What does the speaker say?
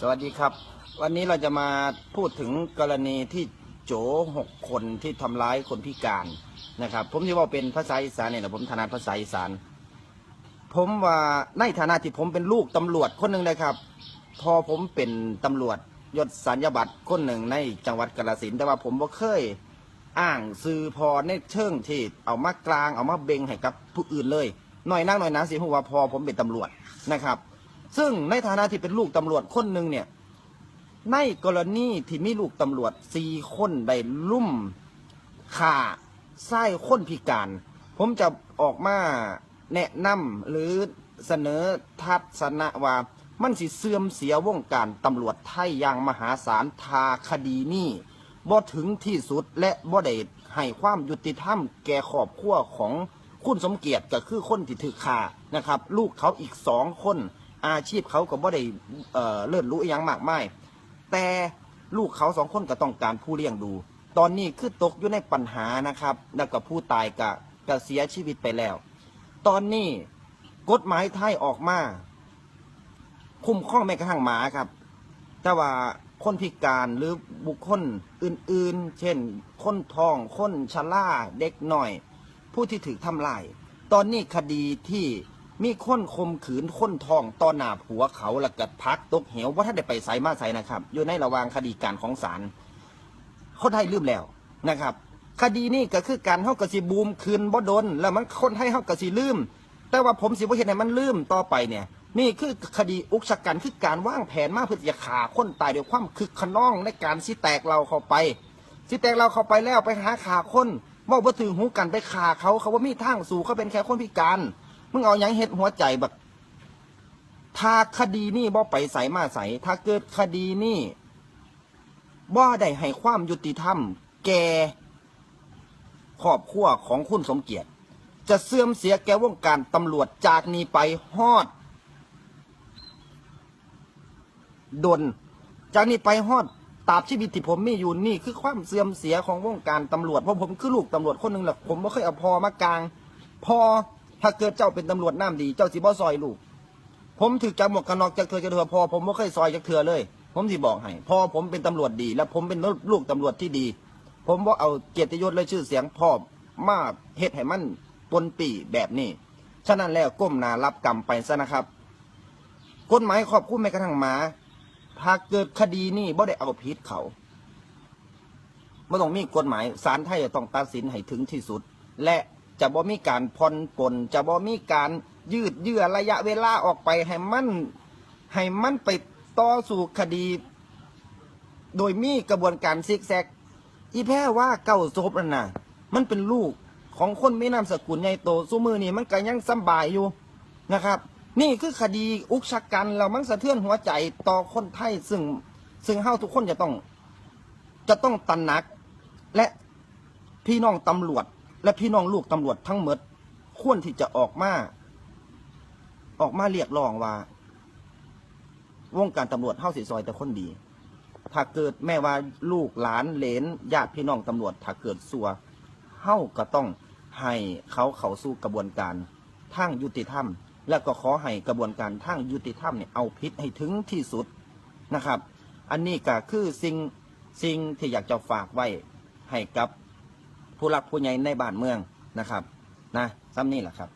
สวัสดีครับ วันนี้เราจะมาพูดถึงกรณีที่โจหกคนที่ทำร้ายคนพิการนะครับ ผมจะว่าเป็นภาษาอีสานเนี่ยนะผมถนัดภาษาอีสาน ผมว่าในฐานะที่ผมเป็นลูกตำรวจคนหนึ่งนะครับ พอผมเป็นตำรวจยศสัญญาบัตรคนหนึ่งในจังหวัดกาฬสินธุ์แต่ว่าผมบ่เคยอ้างซื้อพอในเชิงที่เอามากลางเอามาเบงให้กับผู้อื่นเลยหน่อยนั่งหน่อยนะสิผมว่าพอผมเป็นตำรวจนะครับ ซึ่งในฐานะที่เป็นลูกตำรวจคนหนึ่งเนี่ย ในกรณีที่มีลูกตำรวจสี่คนได้ลุ่มข่าไส้คนพิการ ผมจะออกมาแนะนำหรือเสนอทัศนะว่ามันสิเสื่อมเสียวงการตำรวจไทยอย่างมหาศาลทาคดีนี้บ่ถึงที่สุดและบ่ได้ให้ความยุติธรรมแก่ครอบครัวของคุณสมเกียรติก็คือคนที่ถือข่านะครับ ลูกเขาอีกสองคน อาชีพเขาก็บ่ได้เอ่อเลิศรู้อหยังมากมายแต่ลูกเขาสองคนก็ต้องการผู้เลี้ยงดู ตอนนี้คือตกอยู่ในปัญหานะครับ แล้วก็ผู้ตายก็ก็เสียชีวิตไปแล้ว ตอนนี้กฎหมายไทยออกมาคุ้มครองแม้กระทั่งหมาครับ แต่ว่าคนพิการหรือบุคคลอื่นๆ เช่น คนทอง คนชราเด็กหน่อย ผู้ที่ถูกทำลาย ตอนนี้คดีที่ มีคนคมขืนคนทองต่อหน้าผัวเขาแล้วก็พักตกเหวว่าถ้าได้ไปใส่มาใส่นะครับ อยู่ในระหว่างคดีการของศาลคนไทยลืมแล้วนะครับ คดีนี้ก็คือการเฮากระสิบูมคืนบ่ดน แล้วมันคนไทยเฮากระสิลืม แต่ว่าผมสิบ่เห็นให้มันลืมต่อไปเนี่ย นี่คือคดีอุกชะกันคือการวางแผนมาเพื่อจะฆ่าคนตายด้วยความคึกขนองในการสิแตกเราเข้าไปสิแตกเราเข้าไปแล้วไปหาฆ่าคนเว่าบ่ถึงหูกันไปฆ่าเขาเขาว่ามีทางสู่เขาเป็นแค่คนพิการ มึงเอายังเฮ็ดหัวใจแบบถ้าคดีนี้บ่ไปใสมาใสถ้าเกิดคดีนี้บ่ได้ให้ความยุติธรรม แก่ครอบครัวของคุณสมเกียรติ จะเสื่อมเสียแก่วงการตำรวจจากนี้ไปฮอดดน จากนี้ไปฮอดตราบชีวิตที่ผมมีอยู่นี่คือความเสื่อมเสียของวงการตำรวจเพราะผมคือลูกตำรวจคนหนึ่งแหละผมไม่เคยเอาพอมากลาง พอ ถ้าเกิดเจ้าเป็นตำรวจน้ำดี เจ้าสิบ่ซอยลูก ผมถือจับหมวกกันน็อกจากเถือจากเถือพอผมไม่เคยซอยจากเถือเลย ผมสิบอกให้พอผมเป็นตำรวจดี และผมเป็นลูกตำรวจที่ดี ผมว่าเอาเกียรติยศและชื่อเสียงพ่อมาเฮ็ดให้มันปนปีแบบนี้ ฉะนั้นแล้วก้มหน้ารับกรรมไปซะนะครับกฎหมายครอบคลุมแม้กระทั่งหมาถ้าเกิดคดีนี้บ่ได้เอาผิดเขาไม่ต้องมีกฎหมายศาลไทยจะต้องตัดสินให้ถึงที่สุด และ จะบ่มีการผ่อนปลนจะบ่มีการยืดเยื้อระยะเวลาออกไปให้มันให้มันไปต่อสู่คดี โดยมีกระบวนการซิกแซก อีแพ้ว่าเก้าศพนั่นน่ะ มันเป็นลูกของคนไม่นามสกุลใหญ่โตสู้มือนี่มันก็ยังสำบายอยู่นะครับ นี่คือคดีอุกชะกันเรามันสะเทือนหัวใจต่อคนไทยซึ่งซึ่งเฮาทุกคนจะต้อง จะต้องตระหนัก และพี่น้องตำรวจ และพี่น้องลูกตำรวจทั้งหมด ควรที่จะออกมา ออกมาเรียกร้องว่า วงการตำรวจเฮาสิซอยแต่คนดี ถ้าเกิดแม่ว่าลูกหลานเหลนญาติพี่น้องตำรวจ ถ้าเกิดสัวเฮาก็ต้องให้เขาเข้าสู่กระบวนการทางยุติธรรม แล้วก็ขอให้กระบวนการทางยุติธรรมเนี่ยเอาผิดให้ถึงที่สุดนะครับ อันนี้ก็คือสิ่งสิ่งที่อยากจะฝากไว้ให้กับ ผู้รักผู้ใหญ่ในบ้านเมืองนะครับ นะซ้ำนี่แหละครับ